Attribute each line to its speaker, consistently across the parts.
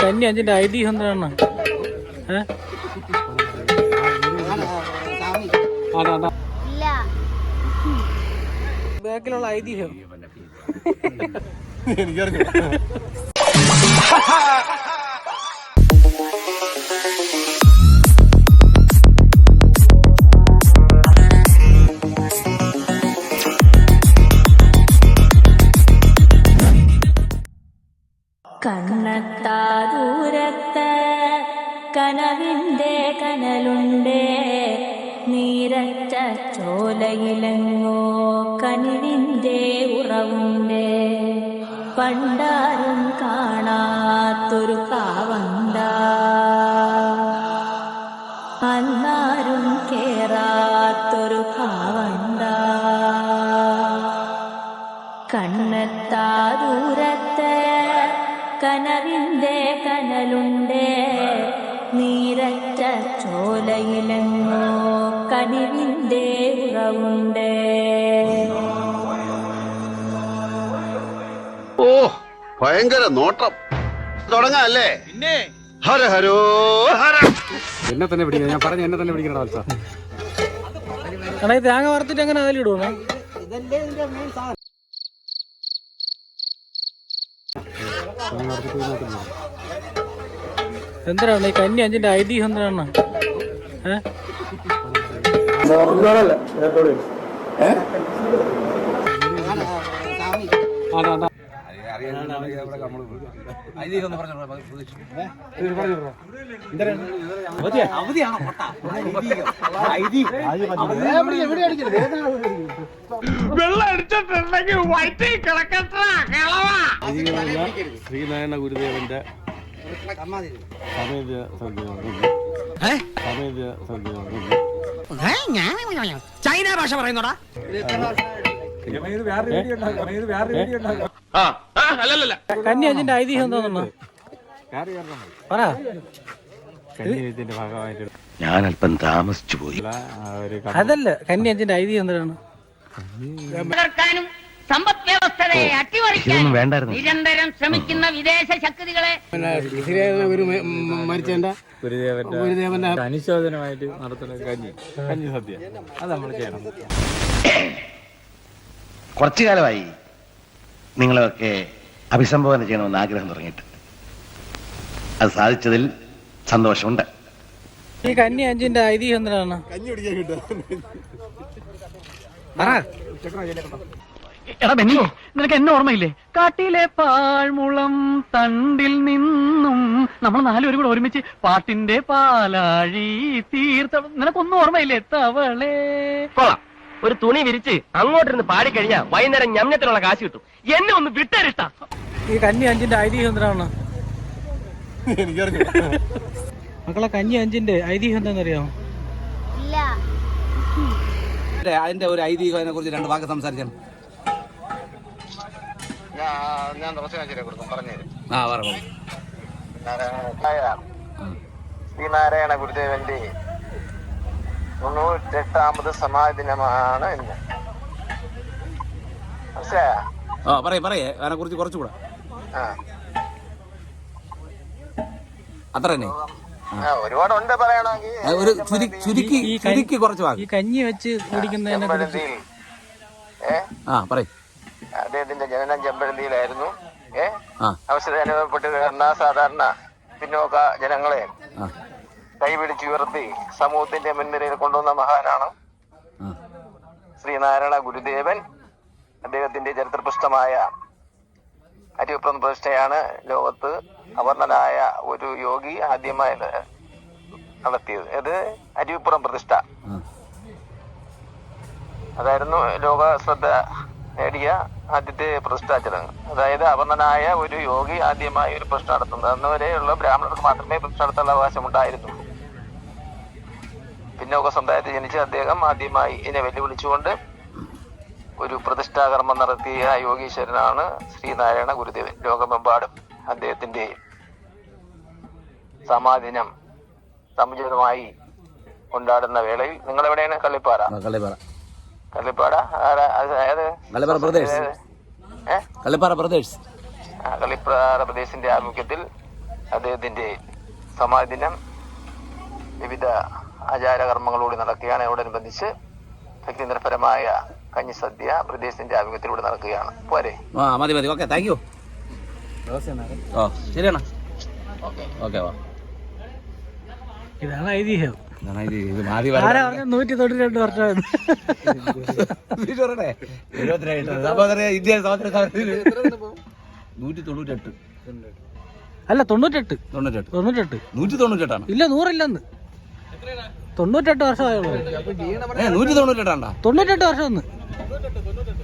Speaker 1: കന്നി അഞ്ചിന്റെ ഐതിഹ്യം എന്താണ് ബാക്കിലുള്ള ഐതിഹ്യം.
Speaker 2: കണ്ണത്താ ഉറവുണ്ടേ പണ്ടാരും കാണാത്തൊരു കാവന്ത അന്നാരും കേറാത്തൊരു കാവന്ത കണ്ണെത്താ ദൂരത്ത് കനവിന്റെ കനലുണ്ടേ. നീരറ്റ ചോലയിലെങ്ങോ കനിവിന്റെ ഉറവുണ്ടേ.
Speaker 3: ഭയങ്കര നോട്ടം. തുടങ്ങാല്ലേ? പിന്നെ? ഹര ഹരോ ഹര.
Speaker 4: എന്നെ തന്നെ പിടിക്കണം. ഞാൻ പറഞ്ഞു എന്നെ തന്നെ പിടിക്കണം വത്സ
Speaker 1: തേങ്ങ വറുത്തിട്ട് എങ്ങനെ അതിലിടുവോ എന്തിനാണ് ഈ കന്നി അഞ്ചിന്റെ ഐതിഹ്യം എന്തിനാണ്? ഏ? അതാ, അതാ.
Speaker 4: ശ്രീനാരായണ ഗുരുദേവന്റെ സമേത സമേത
Speaker 5: ചൈന ഭാഷ പറയുന്നോടാ.
Speaker 1: കന്നി അതിന്റെ ഐതിഹ്യം എന്താണെന്ന് പറ.
Speaker 3: ഞാൻ അല്പം താമസിച്ചു പോയി.
Speaker 1: അതല്ല കന്നി അതിന്റെ ഐതിഹ്യം
Speaker 6: എന്താണ്? സമ്പദ് വ്യവസ്ഥയെ അട്ടിമറിക്കാൻ
Speaker 3: വേണ്ടായിരുന്നു.
Speaker 6: നിരന്തരം ശ്രമിക്കുന്ന വിദേശ ശക്തികളെ
Speaker 4: മരിച്ചതിന്റെ ഗുരുദേവന്റെ അനുശോചനമായിട്ട് നടത്തുന്ന കഞ്ഞി കഞ്ഞി സദ്യ. അത് നമ്മൾ ചെയ്യണം.
Speaker 3: കുറച്ചു കാലമായി നിങ്ങളെയൊക്കെ അഭിസംബോധന ചെയ്യണമെന്ന് ആഗ്രഹം തുടങ്ങിയിട്ട്. അത് സാധിച്ചതിൽ സന്തോഷമുണ്ട്.
Speaker 1: ഈ കന്നി അഞ്ചിന്റെ ഐതിഹ്യം എന്തിനാണ്?
Speaker 5: എടാ നിനക്ക് എന്നെ ഓർമ്മയില്ലേ? കാട്ടിലെ പാഴ്മുളം തണ്ടിൽ നിന്നും നമ്മൾ നാലുപേരും കൂടെ ഒരുമിച്ച് പാട്ടിന്റെ പാലാഴി തീർത്ത നിനക്കൊന്നും ഓർമ്മയില്ലേ തവളേ?
Speaker 7: കൊള്ളാം. ഒരു തുണി വിരിച്ച് അങ്ങോട്ടിരുന്ന് പാടിക്കഴിഞ്ഞാ വൈകുന്നേരം ഞമ്മത്തിനുള്ള കാശ് കിട്ടും. എന്നെ ഒന്ന് വിട്ടേരിട്ട
Speaker 1: ഈ കന്നി അഞ്ചിന്റെ ഐതിഹ്യം എന്തിനാണ് മക്കളെ കന്നി അഞ്ചിന്റെ ഐതിഹ്യം എന്താണെന്നറിയോ
Speaker 8: ഇല്ല.
Speaker 5: അതിന്റെ ഒരു ഐതിഹ്യം അതിനെ കുറിച്ച് രണ്ട് വാക്ക് സംസാരിച്ചാണ്
Speaker 3: ഞാൻ കൊടുക്കും പറഞ്ഞുതരും
Speaker 5: ആ പറഞ്ഞു
Speaker 3: ശ്രീനാരായണ ഗുരുദേവന്റെ തൊണ്ണൂറ്റെട്ടാമത് സമാധി ദിനമാണ് ഇന്ന്. മനസ്സിലായ
Speaker 5: ആ പറയേ പറയേ. അതിനെ കുറിച്ച് കുറച്ചുകൂടെ അത്ര തന്നെ.
Speaker 3: ഒരുപാടുണ്ട് പറയണമെങ്കിൽ.
Speaker 5: ഒരു ചുരുക്കി ചുരുക്കി കുറച്ച്
Speaker 1: ഈ കഞ്ഞി വെച്ച് കുടിക്കുന്നതിനെ കുറിച്ച്.
Speaker 5: ആ പറയും.
Speaker 3: അദ്ദേഹത്തിന്റെ ജനനം ചെമ്പഴന്തിയിലായിരുന്നു.
Speaker 5: ഏഹ്
Speaker 3: അവസരം അനുഭവപ്പെട്ട് കിടന്ന സാധാരണ പിന്നോക്ക ജനങ്ങളെ. കൈപിടിച്ചുയർത്തി സമൂഹത്തിന്റെ മുൻനിരയിൽ കൊണ്ടുവന്ന മഹാനാണ് ശ്രീനാരായണ ഗുരുദേവൻ. അദ്ദേഹത്തിന്റെ ചരിത്രപൃഷ്ഠമായ അരിവപ്രം പ്രതിഷ്ഠയാണ് ലോകത്ത് അവർണനായ ഒരു യോഗി ആദ്യമായി നടത്തിയത്. അത് അരിവിപ്പുറം പ്രതിഷ്ഠ. അതായിരുന്നു ലോക ശ്രദ്ധ നേടിയ ആദ്യത്തെ പ്രതിഷ്ഠാ ചടങ്ങ്. അതായത് അവർണനായ ഒരു യോഗി ആദ്യമായി ഒരു പ്രശ്നം നടത്തുന്നത്. അന്ന് വരെയുള്ള ബ്രാഹ്മണർക്ക് മാത്രമേ പ്രശ്നം നടത്താനുള്ള അവകാശം ഉണ്ടായിരുന്നുള്ളൂ. പിന്നോക്ക സമുദായത്തിൽ ജനിച്ച അദ്ദേഹം ആദ്യമായി ഇതിനെ വെല്ലുവിളിച്ചുകൊണ്ട് ഒരു പ്രതിഷ്ഠാകർമ്മം നടത്തിയ യോഗീശ്വരനാണ് ശ്രീനാരായണ ഗുരുദേവൻ. ലോകമെമ്പാടും അദ്ദേഹത്തിന്റെ സമാധിനം സമുചിതമായി കൊണ്ടാടുന്ന വേളയിൽ നിങ്ങൾ എവിടെയാണ് കള്ളിപ്പാറ.
Speaker 5: കള്ളിപ്പാറ?
Speaker 3: കള്ളിപ്പാട ആരാ- അത് ഏത്?
Speaker 5: കള്ളിപ്പാറ പ്രദേശ്. കള്ളിപ്പാറ
Speaker 3: പ്രദേശിന്റെ ആഭിമുഖ്യത്തിൽ അദ്ദേഹത്തിന്റെ സമാധിനം വിവിധ ആചാരകർമ്മങ്ങളോട് നടക്കുകയാണ്. അതോടനുബന്ധിച്ച് കഞ്ഞി സദ്യ പ്രദേശത്തിന്റെ ആഭിമുഖ്യത്തിലൂടെ നടക്കുകയാണ്. പോരെ.
Speaker 5: ആ മതി മതി. ഓക്കെ താങ്ക് യു ഓ ശരിയാണ് ഓക്കെ വാ.
Speaker 1: ഇതാണ് ഐതിഹ്യം. നൂറ്റി തൊണ്ണൂറ്റി രണ്ട് വർഷം
Speaker 5: നൂറ്റി തൊണ്ണൂറ്റെട്ട്.
Speaker 1: അല്ല തൊണ്ണൂറ്റെട്ട്.
Speaker 5: തൊണ്ണൂറ്റെട്ട്.
Speaker 1: തൊണ്ണൂറ്റെട്ട്.
Speaker 5: നൂറ്റി തൊണ്ണൂറ്റെട്ടാണ്.
Speaker 1: ഇല്ല നൂറില്ലെന്ന്. തൊണ്ണൂറ്റെട്ട് വർഷമായുള്ളൂ.
Speaker 5: ഏ നൂറ്റി തൊണ്ണൂറ്റെട്ടാണ്ടാ
Speaker 1: തൊണ്ണൂറ്റെട്ട് വർഷം ഒന്ന്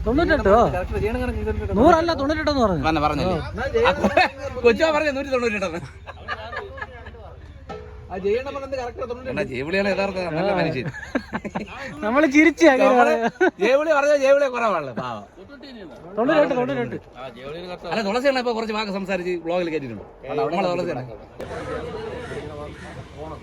Speaker 1: തൊണ്ണൂറ്റെട്ടോ നൂറല്ല തൊണ്ണൂറ്റെട്ടെന്ന് പറഞ്ഞു.
Speaker 5: പറഞ്ഞ. പറഞ്ഞല്ലേ കൊച്ചു പറഞ്ഞു നൂറ്റി തൊണ്ണൂറ്റെട്ടാണ് എന്നാ ജേവിളിയാണ് യഥാർത്ഥ നല്ല മനുഷ്യൻ.
Speaker 1: നമ്മൾ ചിരിച്ചു
Speaker 5: ജയവിളി പറഞ്ഞ ജയവിളി കുറവാണല്ലോ പാവം.
Speaker 1: തൊണ്ണൂറ്റെട്ട് തൊണ്ണൂറ്റെട്ട്.
Speaker 5: അല്ല തുളസിയാണ് ഇപ്പൊ കുറച്ച് വാക്ക് സംസാരിച്ച് ബ്ലോഗിൽ കയറ്റിയിട്ടുണ്ട് നമ്മളെ തുളസിയാണ്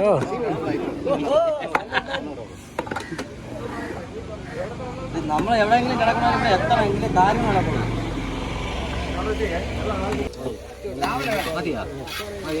Speaker 1: ഓ.
Speaker 7: നമ്മൾ എവിടെയെങ്കിലും കിടക്കണമെങ്കിൽ എത്ര എങ്കിലും കാര്യം നടക്കണം. മതിയാ? മതി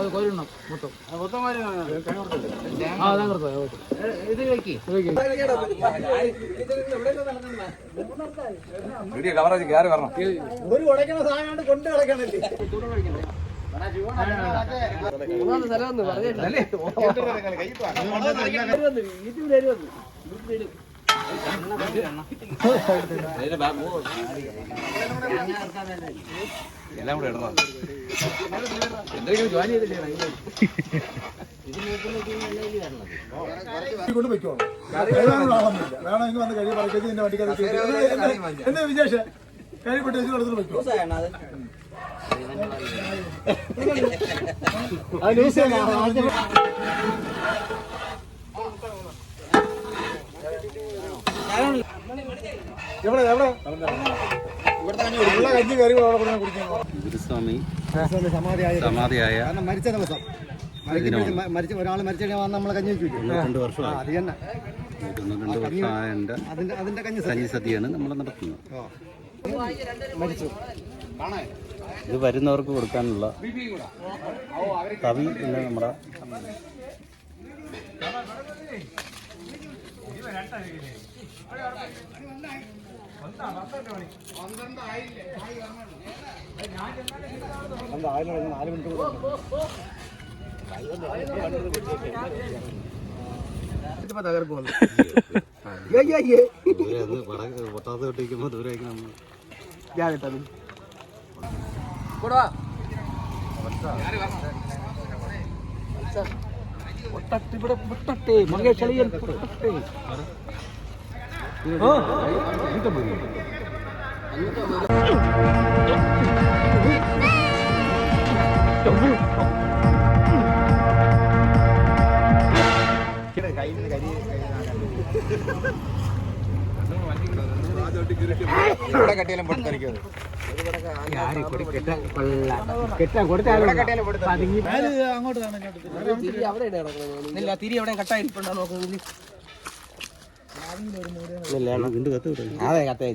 Speaker 7: മോശം മണ്ണുവരല്ലേ മണ്ണുവരല്ലേ കയ്യിൽ വെച്ചോൽ ഇത് വെക്കി.
Speaker 5: കവറേജ് കയറി വരണം. എല്ലാം കൂടെ ഇടണം എന്തെങ്കിലും ജോലി ചെയ്തില്ലേ
Speaker 8: കൊണ്ട് വെക്കോ വേണമെങ്കിൽ വന്ന് കഴിയും പറക്കത്തി എന്റെ വണ്ടിക്കകത്ത് എന്റെ വിശേഷം കഴിപ്പെട്ട് വെച്ച് കൊടുത്തിട്ട് വെക്കോ എവിടെ എവിടെ? കഞ്ഞി കയറി
Speaker 4: ഗുരുസ്വാമി.
Speaker 8: സമാധിയായ മരിച്ച ദിവസം. മരിച്ച ഒരാൾ മരിച്ച കഴിഞ്ഞാൽ നമ്മളെ കഞ്ഞി വെച്ചു
Speaker 4: രണ്ട് വർഷമായി.
Speaker 8: അത് തന്നെ. കഞ്ഞി
Speaker 4: കഞ്ഞി സദ്യയാണ് നമ്മൾ നടത്തുന്നത്.
Speaker 8: മരിച്ചു.
Speaker 4: ഇത് വരുന്നവർക്ക് കൊടുക്കാനുള്ള കവി എന്ന നമ്മുടെ
Speaker 8: നാല് മിനിറ്റ് കൂടെ തകർക്കുമല്ലോ
Speaker 4: ദൂരെ അത് വടക്ക് പൊട്ടാത്ത തൊട്ടിരിക്കുമ്പോൾ ദൂരേക്ക് നമ്മൾ
Speaker 1: ഇവിടെ പൊട്ടട്ടെ മകേഷ് അളിയൻ പൊട്ടട്ടെ ഓ
Speaker 8: അങ്ങോട്ട് കാണാൻ
Speaker 7: ഇല്ല തിരി എവിടെ നോക്കുന്നില്ല അതെ കത്തായി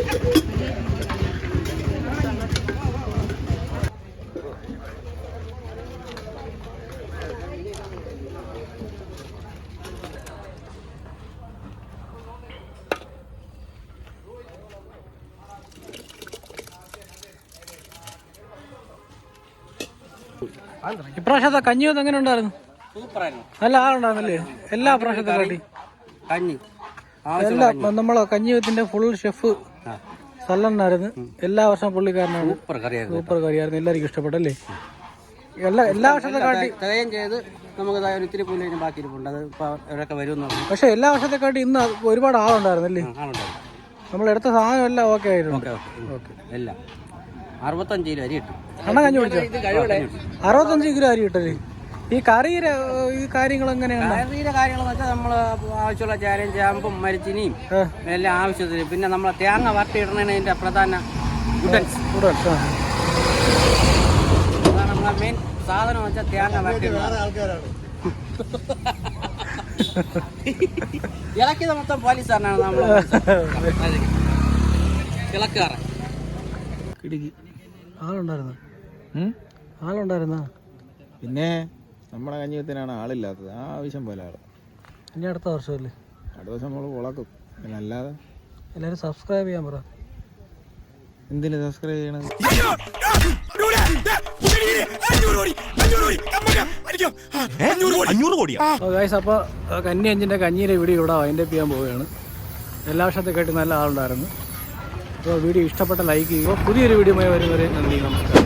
Speaker 1: ഇപ്രാവശ്യത്തെ കഞ്ഞിയൊന്നും എങ്ങനെ ഉണ്ടായിരുന്നു? നല്ല ആളുണ്ടായിരുന്നല്ലേ? എല്ലാ പ്രാവശ്യത്തെ കാട്ടി.
Speaker 7: കഞ്ഞി.
Speaker 1: എല്ലാ നമ്മളെ കഞ്ഞിവത്തിന്റെ ഫുൾ ഷെഫ് സല്ലണ്ണായിരുന്നു. എല്ലാ വർഷം പുള്ളിക്കാരനാണ്.
Speaker 7: Super കറിയായിരുന്നു
Speaker 1: super കറിയായിരുന്നു. എല്ലാവർക്കും ഇഷ്ടപ്പെട്ടല്ലേ? എല്ലാ എല്ലാ വർഷത്തെ കാട്ടി
Speaker 7: തയ്യം ചെയ്ത് നമുക്ക് ഒത്തിരി പുല്ലിന് ബാക്കി ഇരിപ്പുണ്ട് അത് ഇവരൊക്കെ വരുമെന്ന്
Speaker 1: പക്ഷെ എല്ലാ വർഷത്തെ കാട്ടി ഇന്ന് ഒരുപാട് ആളുണ്ടായിരുന്നല്ലേ?
Speaker 7: ആളുണ്ടായിരുന്നു.
Speaker 1: നമ്മൾ എടുത്ത സാധനം എല്ലാം ഓക്കെ ആയിരുന്നു
Speaker 7: ഓക്കെ ഓക്കെ എല്ലാം. അറുപത്തഞ്ച് കിലോ അരി കിട്ടും.
Speaker 1: അണ്ണ കഞ്ഞി കുടിച്ചോ? അറുപത്തഞ്ച് കിലോ അരി. കിട്ടല്ലേ ഈ കറിയുടെ ഈ കാര്യങ്ങൾ എങ്ങനെയാണ്
Speaker 7: കറിയുടെ കാര്യങ്ങളെന്ന് വെച്ചാൽ നമ്മൾ ആവശ്യമുള്ള ചാരയും ചാമ്പും മരിച്ചിനിയും. എല്ലാം ആവശ്യത്തിന്. പിന്നെ നമ്മൾ തേങ്ങ വരട്ടിയിടണതിന് ഇതിന്റെ പ്രധാന ഗുഡൻസ്. അതാണ് നമ്മളെ മെയിൻ സാധനം വെച്ചാൽ തേങ്ങ വരട്ടിയിടണം ഇളക്കിയത് മൊത്തം പോലീസുകാരനാണ് നമ്മൾ ഇളക്കാറ്.
Speaker 1: ഇടുക്കി ആളുണ്ടായിരുന്നു? ആളുണ്ടായിരുന്ന?
Speaker 4: പിന്നെ നമ്മുടെ കഞ്ഞിയത്തിനാണ് ആളില്ലാത്തത്. ആ ആവശ്യം പോലെ ആൾ.
Speaker 1: ഇനി അടുത്ത വർഷമല്ലേ?
Speaker 4: അടുത്ത വർഷം നമ്മൾ ഉളക്കും പിന്നെ അല്ലാതെ
Speaker 1: എല്ലാവരും സബ്സ്ക്രൈബ് ചെയ്യാൻ പറ.
Speaker 4: എന്തിനു സബ്സ്ക്രൈബ് ചെയ്യണത്?
Speaker 1: അപ്പൊ അപ്പോൾ കന്നി അഞ്ചിന്റെ കഞ്ഞിയിലെ വീഡിയോ ഇവിടെ അതിന്റെ ചെയ്യാൻ പോവുകയാണ്. എല്ലാ വർഷത്തെ കേട്ട് നല്ല ആളുണ്ടായിരുന്നു. അപ്പോൾ വീഡിയോ ഇഷ്ടപ്പെട്ട ലൈക്ക് ചെയ്യുക. പുതിയൊരു വീഡിയോ വരുന്നവരെ നന്ദി നമസ്കാരം.